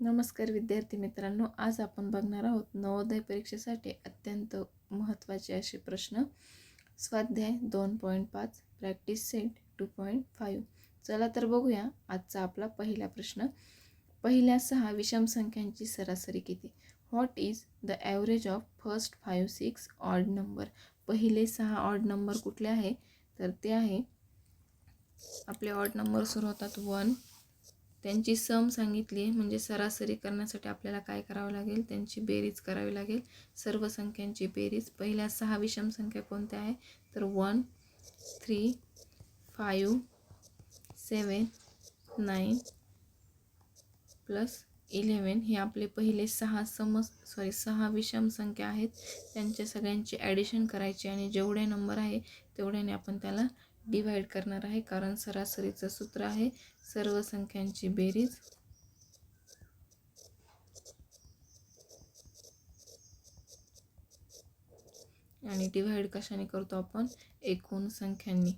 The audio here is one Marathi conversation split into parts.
नमस्कार विद्यार्थी मित्रांनो आज आपण बघणार आहोत नवोदय परीक्षेसाठी अत्यंत महत्त्वाचे असे प्रश्न. स्वाध्याय दोन पॉईंट पाच practice set two point five. चला तर बघूया आजचा आपला पहिला प्रश्न. पहिल्या सहा विषम संख्यांची सरासरी किती? What is the average of first five six odd number पहिले सहा ऑड नंबर कुठले आहे? तर ते आहे आपले ऑड नंबर सुरू होतात वन त्यांची सम सांगितली आहे. म्हणजे सरासरी करण्यासाठी आपल्याला काय करावं लागेल? त्यांची बेरीज करावी लागेल. सर्व संख्यांची बेरीज. पहिल्या सहा विषम संख्या कोणत्या आहे? तर one three five seven nine plus eleven हे आपले पहिले सहा सम सॉरी सहा विषम संख्या आहेत. त्यांच्या सगळ्यांची ॲडिशन करायची आणि जेवढे नंबर आहे तेवढ्याने आपण त्याला डिवाइड करणार आहे. कारण सरासरीचं सूत्र आहे सर्व संख्यांची बेरीज. आणि डिवाइड कशाने करतो आपण? एकूण संख्यांनी.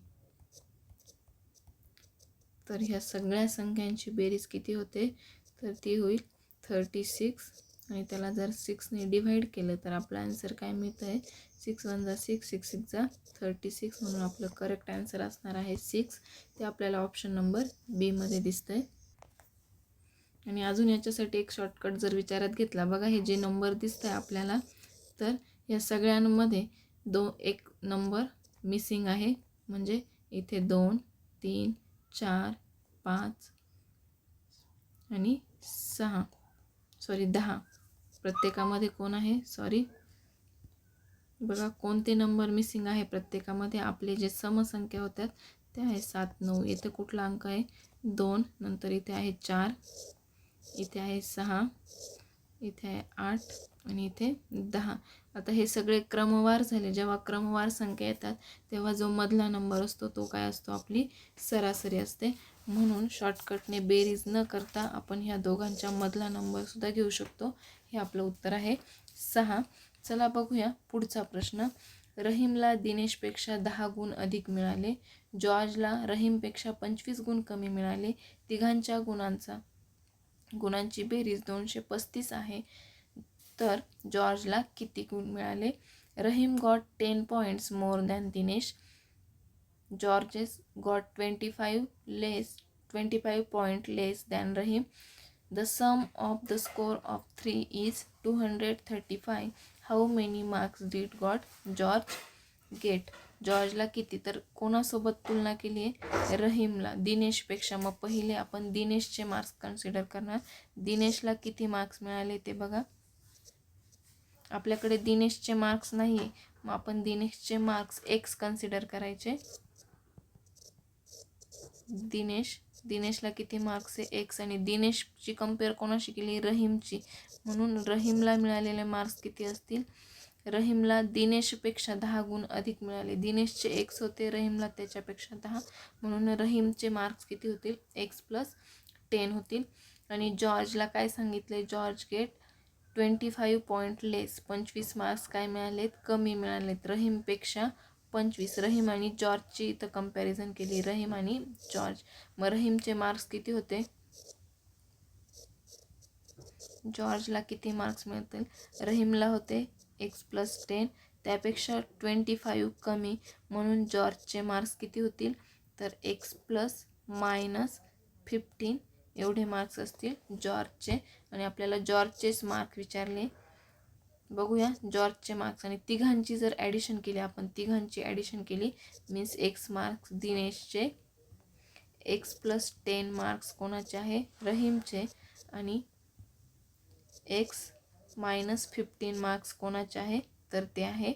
तर ह्या सगळ्या संख्यांची बेरीज किती होते? तर ती होईल थर्टी सिक्स. आणि त्याला जर सिक्सने डिव्हाइड केलं तर आपला आन्सर काय मिळतं आहे सिक्स वन जा सिक्स सिक्स सिक्स जा थर्टी सिक्स म्हणून आपलं करेक्ट आन्सर असणार आहे सिक्स ते आपल्याला ऑप्शन नंबर बीमध्ये दिसतं आहे आणि अजून याच्यासाठी एक शॉर्टकट जर विचारात घेतला बघा हे जे नंबर दिसतं आहे आपल्याला तर या सगळ्यांमध्ये दो एक नंबर मिसिंग आहे. म्हणजे इथे दोन तीन चार पाच आणि सहा. सॉरी दहा. प्रत्येकामध्ये कोण आहे? सॉरी बघा कोणते नंबर मिसिंग आहे प्रत्येकामध्ये? आपले जे समसंख्या होत्यात ते आहे सात नऊ. इथे कुठला अंक आहे? दोन. नंतर इथे आहे चार. इथे आहे सहा. इथे आहे आठ. आणि इथे दहा. आता हे सगळे क्रमवार झाले. जेव्हा क्रमवार संख्या येतात तेव्हा जो मधला नंबर असतो तो काय असतो? आपली सरासरी असते. म्हणून शॉर्टकटने बेरीज न करता आपण ह्या दोघांच्या मधला नंबरसुद्धा घेऊ शकतो. हे आपलं उत्तर आहे. सहा चला बघूया पुढचा प्रश्न. रहीमला दिनेशपेक्षा दहा गुण अधिक मिळाले. जॉर्जला रहीमपेक्षा पंचवीस गुण कमी मिळाले. तिघांच्या गुणांचा गुणांची बेरीज दोनशे पस्तीस आहे. तर जॉर्जला किती गुण मिळाले? Rahim got ten points more than Dinesh. George's got twenty five less twenty five point less than Rahim. The sum of the score of three is two hundred thirty five how many marks did got George get जॉर्जला किती? तर कोणासोबत तुलना केली आहे? रहीमला. दिनेशपेक्षा मग पहिले आपण दिनेशचे मार्क्स कन्सिडर करणार. दिनेशला किती मार्क्स मिळाले ते बघा. आपल्याकडे दिनेशचे मार्क्स नाही आहे मग आपण दिनेशचे मार्क्स एक्स कन्सिडर करायचे. दिनेश दिनेशला किती मार्क्स आहे एक्स आणि दिनेशची कंपेअर कोणाशी केली? रहीमची. म्हणून रहीमला मिळालेले मार्क्स किती असतील? रहीमला दिनेशपेक्षा दहा गुण अधिक मिळाले. दिनेशचे एक्स होते रहीमला त्याच्यापेक्षा दहा. म्हणून रहीमचे मार्क्स किती होतील? एक्स प्लस टेन होतील. आणि जॉर्जला काय सांगितले? George get twenty five point less पंचवीस मार्क्स काय मिळालेत? कमी मिळालेत. रहीमपेक्षा पंचवीस रहीम आणि जॉर्जची इथं कंपॅरिझन केली. रहीम आणि जॉर्ज. मग रहीमचे मार्क्स किती होते? जॉर्जला किती मार्क्स मिळतील? रहीमला होते एक्स प्लस टेन त्यापेक्षा ट्वेंटी फाईव्ह कमी. म्हणून जॉर्जचे मार्क्स किती होतील? तर एक्स प्लस मायनस फिफ्टीन एवढे मार्क्स असतील जॉर्जचे. आणि आपल्याला जॉर्जचेच मार्क विचारले. बघूया जॉर्जचे मार्क्स आणि तिघांची जर ॲडिशन केली आपण तिघांची ॲडिशन केली मीन्स एक्स मार्क्स दिनेशचे. एक्स प्लस टेन मार्क्स कोणाचे आहे? रहीमचे. आणि एक्स मायनस फिफ्टीन मार्क्स कोणाचे आहे? तर ते आहे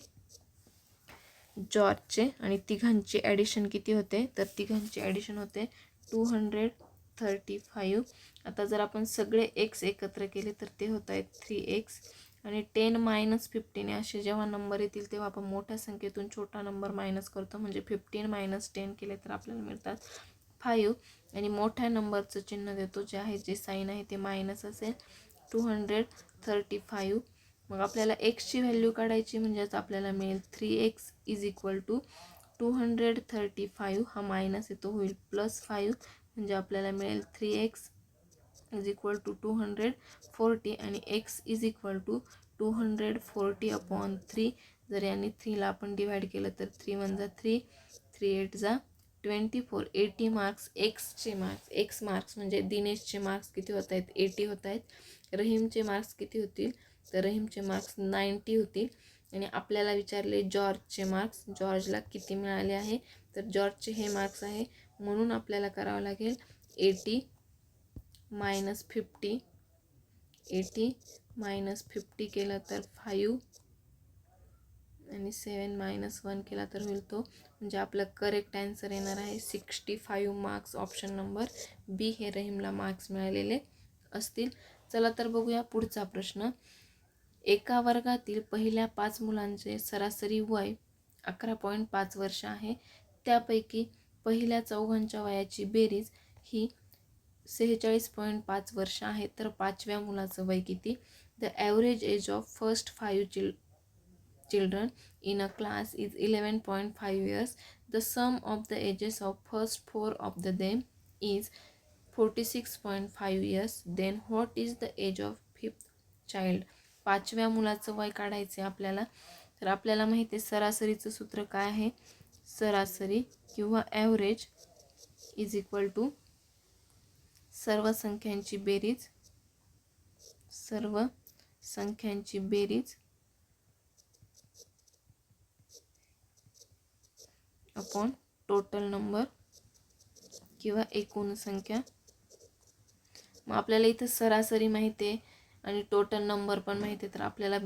जॉर्जचे. आणि तिघांची ॲडिशन किती होते? तर तिघांची ॲडिशन होते टू हंड्रेड थर्टी फाईव्ह आता जर आपण सगळे एक्स एकत्र केले तर ते होत आहेत थ्री एक्स आणि टेन मायनस फिफ्टीन असे जेव्हा नंबर येतील तेव्हा आपण मोठ्या संख्येतून छोटा नंबर मायनस करतो. म्हणजे फिफ्टीन मायनस टेन केले तर आपल्याला मिळतात फाईव्ह आणि मोठ्या नंबरचं चिन्ह देतो जे आहे जे साईन आहे ते मायनस असेल टू हंड्रेड थर्टी फाईव्ह मग आपल्याला एक्सची व्हॅल्यू काढायची म्हणजेच आपल्याला मिळेल three x is equal to two hundred thirty five हा मायनस येतो होईल प्लस फाईव्ह म्हणजे आपल्याला मिळेल three x is equal to two hundred forty आणि x is equal to two hundred forty upon three जर यांनी थ्रीला आपण डिवाईड केलं तर थ्री म्हणजे वन जा थ्री थ्री एट जा ट्वेंटी फोर एटी मार्क्स एक्सचे मार्क्स एक्स मार्क्स म्हणजे दिनेशचे मार्क्स किती होत आहेत? एटी होत आहेत. रहीमचे मार्क्स किती होतील? तर रहीमचे मार्क्स नाईंटी होतील. आणि आपल्याला विचारले जॉर्जचे मार्क्स जॉर्जला किती मिळाले आहे? तर जॉर्जचे हे मार्क्स आहे. म्हणून आपल्याला करावं लागेल eighty minus fifty eighty minus fifty केलं तर फायू आणि सेवन मायनस वन केला तर होईल तो. म्हणजे आपलं करेक्ट ॲन्सर येणार आहे sixty five marks option number B हे रहीमला मार्क्स मिळालेले असतील. चला तर बघूया पुढचा प्रश्न. एका वर्गातील पहिल्या पाच मुलांचे सरासरी वय अकरा पॉईंट पाच वर्ष आहे. त्यापैकी पहिल्या चौघांच्या वयाची बेरीज ही सेहेचाळीस पॉईंट पाच वर्ष आहे तर पाचव्या मुलाचं वय किती? The average age of first five chill children in a class is eleven point five years the sum of the ages of first four of the them is forty six point five years then what is the age of fifth child पाचव्या मुलाचं वय काढायचं आहे आपल्याला. तर आपल्याला माहिती आहे सरासरीचं सूत्र काय आहे? सरासरी किंवा average is equal to serve संख्यांची बेरीज सर्व संख्यांची बेरीज. अपॉन टोटल नंबर किंवा एकूण संख्या. मग आपल्याला इथं सरासरी माहिती आहे आणि टोटल नंबर पण माहिती आहे. तर आपल्याला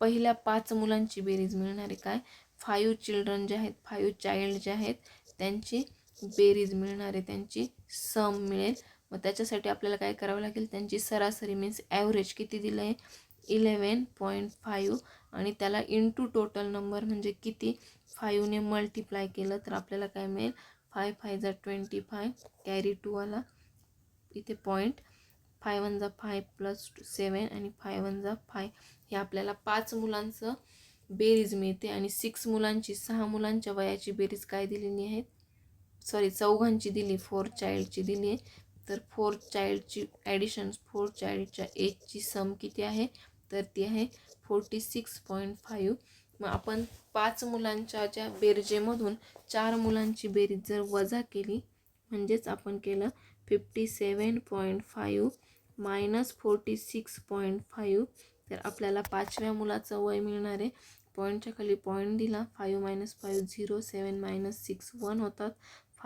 पहिल्या पाच मुलांची बेरीज मिळणार आहे. काय? फाईव्ह चिल्ड्रन जे आहेत फाईव्ह चाइल्ड जे आहेत त्यांची बेरीज मिळणार आहे. त्यांची सम मिळेल. मग त्याच्यासाठी आपल्याला काय करावं लागेल? त्यांची सरासरी मीन्स ॲव्हरेज किती दिलं आहे? इलेवन पॉईंट फाईव्ह आणि त्याला इंटू टोटल नंबर म्हणजे किती? फाईव्हने मल्टिप्लाय केलं तर आपल्याला काय मिळेल? फाय फाय जा ट्वेंटी फाय कॅरी टू आला इथे पॉईंट फाय वन जा फाय प्लस सेवन आणि फाय वन जा फाय हे आपल्याला पाच मुलांचं बेरीज मिळते आणि सिक्स मुलांची सहा मुलांच्या वयाची बेरीज काय दिलेली आहेत? सॉरी चौघांची दिली फोर चाइल्डची दिली आहे. तर फोर चाइल्डची ॲडिशन फोर चाइल्डच्या एजची सम किती आहे? तर ती आहे फोर्टी सिक्स पॉईंट फाईव्ह मग आपण पाच मुलांच्या ज्या बेरजेमधून चार मुलांची बेरीज जर वजा केली म्हणजेच आपण केलं fifty seven point five minus forty six point five तर आपल्याला पाचव्या मुलाचं वय मिळणार आहे. पॉईंटच्या खाली पॉईंट दिला five minus five zero seven minus six one होतात.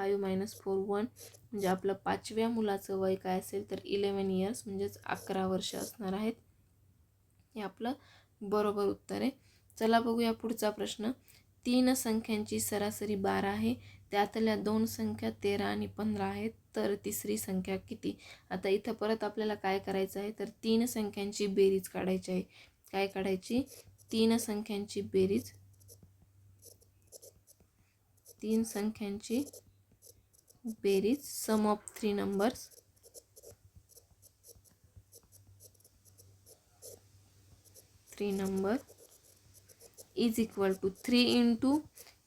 फाईव्ह मायनस फोर वन म्हणजे आपलं पाचव्या मुलाचं वय काय असेल तर इलेवन इयर्स म्हणजेच अकरा वर्ष असणार आहेत. हे आपलं बरोबर उत्तर आहे. चला बघूया पुढचा प्रश्न. तीन संख्यांची सरासरी बारा आहे. त्यातल्या दोन संख्या तेरा आणि पंधरा आहेत. तर तिसरी संख्या किती? आता इथं परत आपल्याला काय करायचं आहे? तर तीन संख्यांची बेरीज काढायची आहे. काय काढायची? तीन संख्यांची बेरीज. तीन संख्यांची बेरीज sum of three numbers three number is equal to three into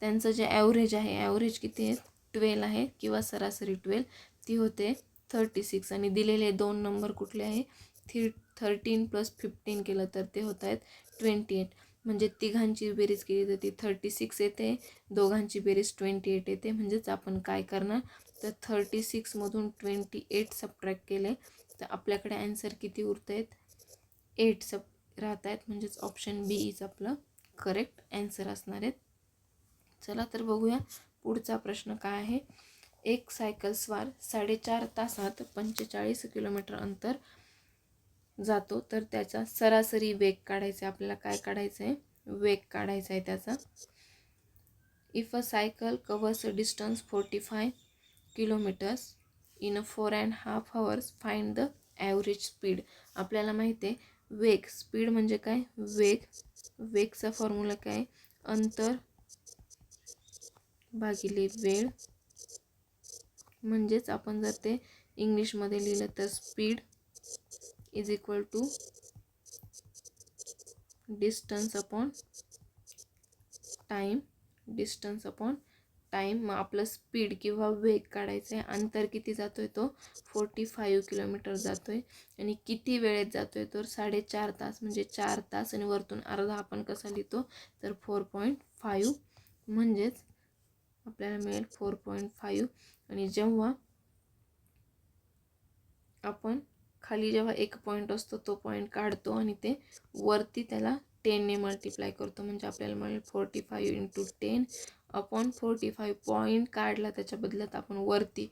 त्यांचं जे ॲव्हरेज आहे ॲव्हरेज किती आहे? ट्वेल्व आहे किंवा सरासरी ट्वेल्व ती होते थर्टी सिक्स आणि दिलेले दोन नंबर कुठले आहे? थ्री थर्टीन प्लस फिफ्टीन केलं तर ते होत आहेत ट्वेंटी एट म्हणजे तिघांची बेरीज केली तर ती थर्टी सिक्स येते. दोघांची बेरीज ट्वेंटी एट येते. म्हणजेच आपण काय करणार? तर थर्टी सिक्समधून ट्वेंटी एट सबट्रॅक्ट केले तर आपल्याकडे ॲन्सर किती उरत आहेत एट सब राहत आहेत म्हणजेच ऑप्शन बी इज आपलं करेक्ट ॲन्सर असणार आहेत. चला तर बघूया पुढचा प्रश्न काय आहे. एक सायकल स्वार साडेचार तासात पंचेचाळीस किलोमीटर अंतर जातो तर त्याचा सरासरी वेग काढायचा आहे. आपल्याला काय काढायचं आहे वेग काढायचा आहे त्याचा. If a cycle covers distance forty five kilometres in a four and half hours find the average speed आपल्याला माहिती आहे वेग. स्पीड म्हणजे काय? वेग. वेगचा फॉर्म्युला काय? अंतर भागिले वेळ. म्हणजेच आपण जर ते इंग्लिशमध्ये लिहिलं तर speed is equal to distance upon time distance upon time मग आपलं स्पीड किंवा वेग काढायचं. आहे अंतर किती जातो आहे तो? फोर्टी फाईव्ह किलोमीटर जातो आहे आणि किती वेळेत जातो आहे तर साडेचार तास. म्हणजे चार तास आणि वरतून अर्धा आपण कसा लिहितो? तर फोर पॉईंट फाईव्ह म्हणजेच आपल्याला मिळेल फोर पॉईंट फाईव्ह आणि जेव्हा आपण खाली जेव्हा एक पॉईंट असतो तो पॉईंट काढतो आणि ते वरती त्याला टेनने मल्टिप्लाय करतो. म्हणजे आपल्याला मिळेल forty five into ten upon forty five point काढला त्याच्या बदल्यात आपण वरती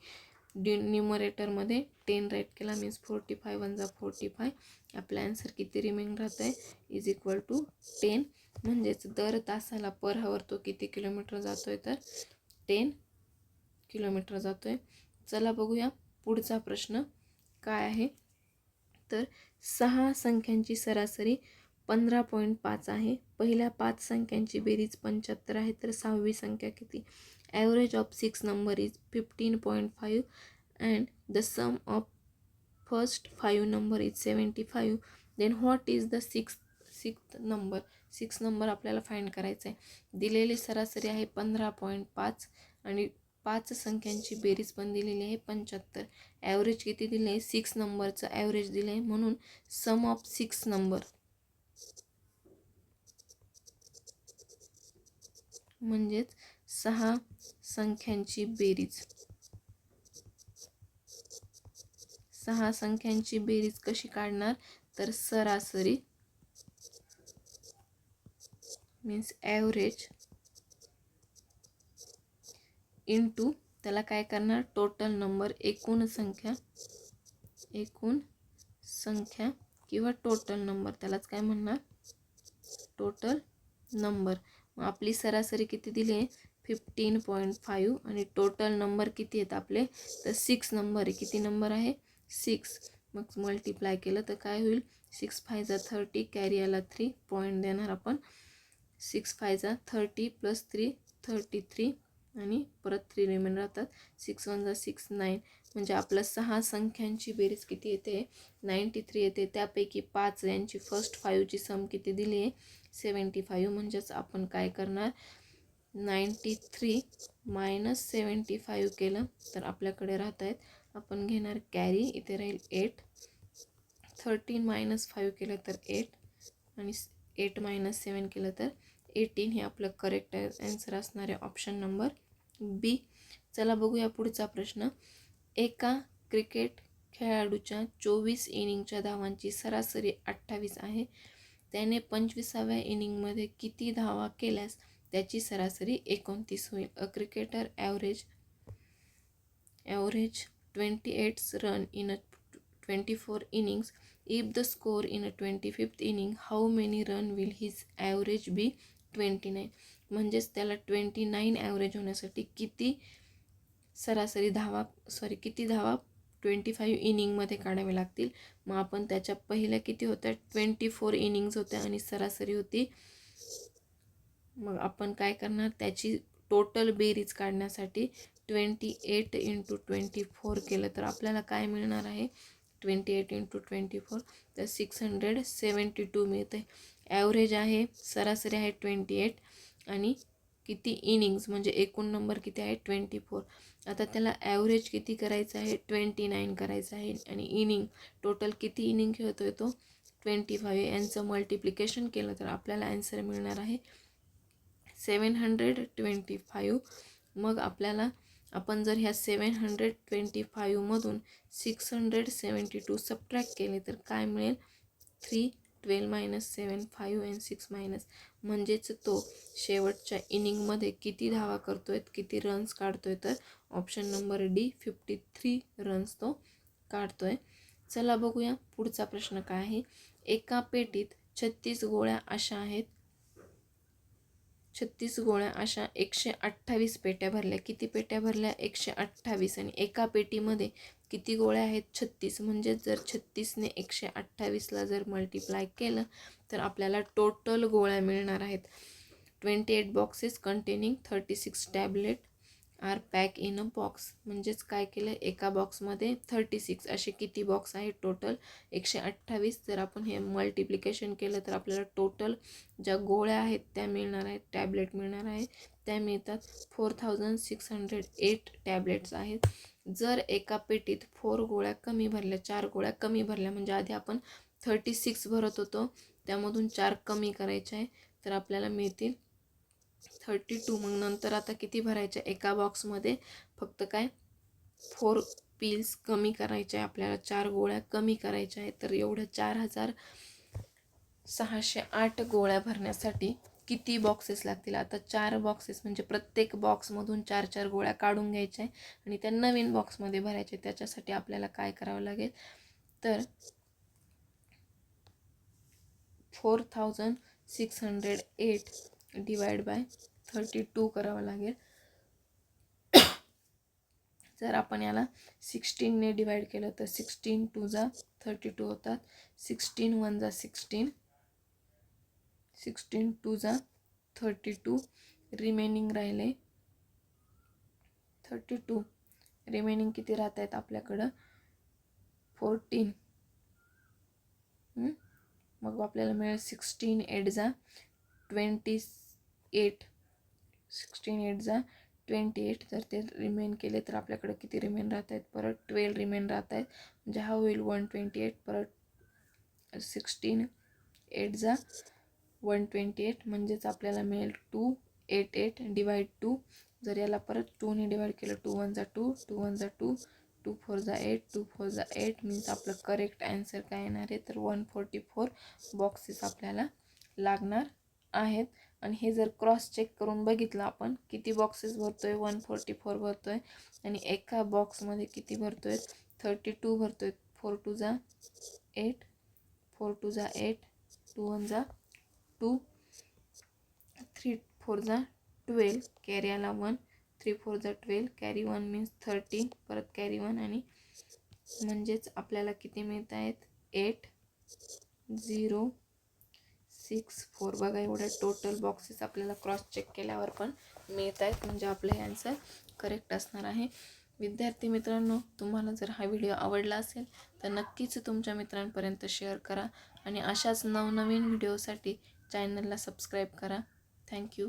ड्यु न्युमरेटरमध्ये टेन राईट केला. मीन्स फोर्टी फाय वन जा फोर्टी फाय आपला ॲन्सर किती रिमेंग राहत आहे इज इक्वल टू टेन म्हणजेच दर तासाला पर हवर तो किती किलोमीटर जातो आहे तर? टेन किलोमीटर जातो आहे चला बघूया पुढचा प्रश्न काय आहे? तर सहा संख्यांची सरासरी पंधरा पॉईंट पाच आहे. पहिल्या पाच संख्यांची बेरीज पंच्याहत्तर आहे तर सहावी संख्या किती? Average of six number is fifteen point five and the sum of first five number is seventy five then what is the six six number six number आपल्याला फाईंड करायचा आहे. दिलेली सरासरी आहे पंधरा पॉईंट पाच आणि पाच संख्यांची बेरीज पण दिलेली आहे पंच्याहत्तर. ॲव्हरेज किती दिले आहे? सिक्स नंबरचं ॲव्हरेज दिलं आहे म्हणून सम ऑफ सिक्स नंबर म्हणजेच सहा संख्यांची बेरीज. सहा संख्यांची बेरीज कशी काढणार? तर सरासरी मीन्स ॲव्हरेज इंटू त्याला काय करणार? टोटल नंबर एकूण संख्या एकूण संख्या किंवा टोटल नंबर त्यालाच काय म्हणणार? टोटल नंबर मग आपली सरासरी किती दिली आहे? फिफ्टीन पॉईंट फाईव्ह आणि टोटल नंबर किती आहेत आपले? तर सिक्स नंबर आहे. किती नंबर आहे? सिक्स मग मल्टिप्लाय केलं तर काय होईल? सिक्स फायजा थर्टी कॅरियाला थ्री पॉईंट देणार आपण. सिक्स फायजा thirty plus three thirty three आणि परत थ्री रिमेन राहतात. सिक्स वन जा सिक्स नाईन म्हणजे आपलं सहा संख्यांची बेरीज किती येते? नाईंटी थ्री येते. त्यापैकी पाच यांची फर्स्ट फाईव्हची सम किती दिली आहे? सेवन्टी फाईव्ह म्हणजेच आपण काय करणार? Ninety three minus seventy five केलं तर आपल्याकडे राहत आहेत आपण घेणार कॅरी इथे राहील एट. थर्टीन मायनस फाईव्ह केलं तर एट. आणि एट मायनस सेवन केलं तर एटीन हे आपलं करेक्ट आन्सर असणारे ऑप्शन नंबर बी. चला बघूया पुढचा प्रश्न. एका क्रिकेट खेळाडूच्या चोवीस इनिंगच्या धावांची सरासरी अठ्ठावीस आहे. त्याने पंचवीसाव्या इनिंगमध्ये किती धावा केल्यास त्याची सरासरी एकोणतीस होईल. A cricketer average average twenty eights run in a twenty four innings. If the score in a twenty fifth inning how many run will his average be twenty nine? म्हणजेच त्याला ट्वेंटी नाईन ॲव्हरेज होण्यासाठी किती सरासरी धावा सॉरी किती धावा ट्वेंटी फाईव्ह इनिंगमध्ये काढावे लागतील. मग आपण त्याच्या पहिल्या किती होत्या? ट्वेंटी फोर इनिंग्स होत्या आणि सरासरी होती. मग आपण काय करणार? त्याची टोटल बेरीज काढण्यासाठी twenty eight into twenty four केलं तर आपल्याला काय मिळणार आहे? Twenty eight into twenty four तर सिक्स हंड्रेड सेवन्टी टू मिळते ॲव्हरेज आहे सरासरी आहे ट्वेंटी एट आणि किती इनिंग्स म्हणजे एकूण नंबर किती आहे? Twenty four. आता त्याला ॲव्हरेज किती करायचं आहे? ट्वेंटी नाईन करायचं आहे. आणि इनिंग टोटल किती इनिंग खेळतो आहे तो? Twenty five. यांचं मल्टिप्लिकेशन केलं तर आपल्याला ॲन्सर मिळणार आहे सेवन हंड्रेड ट्वेंटी फाईव्ह मग आपल्याला आपण जर ह्या seven hundred twenty फाईव्हमधून six hundred seventy two subtract केले तर काय मिळेल? Three twelve minus seven five and six minus म्हणजेच तो शेवटच्या इनिंगमध्ये किती धावा करतो आहे किती रन्स काढतो आहे तर option number D fifty three runs तो काढतो आहे चला बघूया पुढचा प्रश्न काय आहे. एका पेटीत छत्तीस गोळ्या अशा आहेत छत्तीस गोळ्या अशा एकशे अठ्ठावीस पेट्या भरल्या. किती पेट्या भरल्या? एकशे अठ्ठावीस. आणि एका पेटीमध्ये किती गोळ्या आहेत? छत्तीस. म्हणजेच जर छत्तीसने एकशे अठ्ठावीसला जर मल्टिप्लाय केलं तर आपल्याला टोटल गोळ्या मिळणार आहेत. Twenty eight boxes containing thirty six tablet are pack in a box म्हणजेच काय केलं? एका बॉक्समध्ये थर्टी सिक्स असे किती बॉक्स आहेत टोटल एकशे अठ्ठावीस. जर आपण हे मल्टिप्लिकेशन केलं तर आपल्याला टोटल ज्या गोळ्या आहेत त्या मिळणार आहेत. टॅबलेट मिळणार आहे. त्या मिळतात four thousand six hundred eight tablets आहेत. जर एका पेटीत फोर गोळ्या कमी भरल्या चार गोळ्या कमी भरल्या म्हणजे आधी आपण थर्टी सिक्स भरत होतो. त्यामधून चार कमी करायचे आहे तर आपल्याला मिळतील थर्टी टू मग नंतर आता किती भरायचे? एका बॉक्समध्ये फक्त काय? फोर पिल्स कमी करायचे आहे आपल्याला चार गोळ्या कमी करायच्या आहेत तर एवढं चार हजार सहाशे आठ गोळ्या भरण्यासाठी किती बॉक्सेस लागतील? आता चार बॉक्सेस म्हणजे प्रत्येक बॉक्समधून चार चार गोळ्या काढून घ्यायच्या आहे आणि त्या नवीन बॉक्समध्ये भरायच्या त्याच्यासाठी आपल्याला काय करावं लागेल? तर four thousand six hundred eight divide by thirty two करावं लागेल. जर आपण याला सिक्स्टीनने डिवाइड केलं तर सिक्स्टीन टू जा थर्टी टू होतात. सिक्स्टीन वन जा सिक्स्टीन सिक्स्टीन टू जा थर्टी टू रिमेनिंग राहिले. थर्टी टू रिमेनिंग किती राहत आहेत आपल्याकडं? फोर्टीन. मग आपल्याला मिळेल सिक्स्टीन एट जा ट्वेंटी एट. सिक्स्टीन एट जा ट्वेंटी एट. जर ते रिमेन केले तर आपल्याकडे किती रिमेन राहत आहेत परत ट्वेल्व रिमेन राहत आहेत म्हणजे हा होईल वन ट्वेंटी एट परत सिक्स्टीन एट जा वन ट्वेंटी एट म्हणजेच आपल्याला मिळेल two eight eight divide two जर याला परत टूने डिवाईड केलं टू वन जा टू टू वन जा टू टू फोर जा एट टू फोर जा एट मीन्स आपलं करेक्ट ॲन्सर काय येणार आहे? तर वन फोर्टी फोर बॉक्सेस आपल्याला लागणार आहेत. आणि हे जर क्रॉस चेक करून बघितलं आपण किती बॉक्सेस भरतो आहे वन फोर्टी फोर भरतो आहे आणि एका बॉक्समध्ये किती भरतो आहे थर्टी टू भरतो आहे फोर टू जा एट फोर टू जा एट टू वन जा टू थ्री फोर जा ट्वेल्व कॅरियाला वन. थ्री फोर जा twelve carry one means thirteen परत कॅरी वन आणि म्हणजेच आपल्याला किती मिळत आहेत एट झिरो सिक्स फोर बघा एवढ्या टोटल बॉक्सेस आपल्याला क्रॉस चेक केल्यावर पण मिळत आहेत म्हणजे आपलं हे आन्सर करेक्ट असणार आहे. विद्यार्थी मित्रांनो तुम्हाला जर हा व्हिडिओ आवडला असेल तर नक्कीच तुमच्या मित्रांपर्यंत शेअर करा. आणि अशाच नवनवीन व्हिडिओसाठी चॅनलला सबस्क्राईब करा. थँक्यू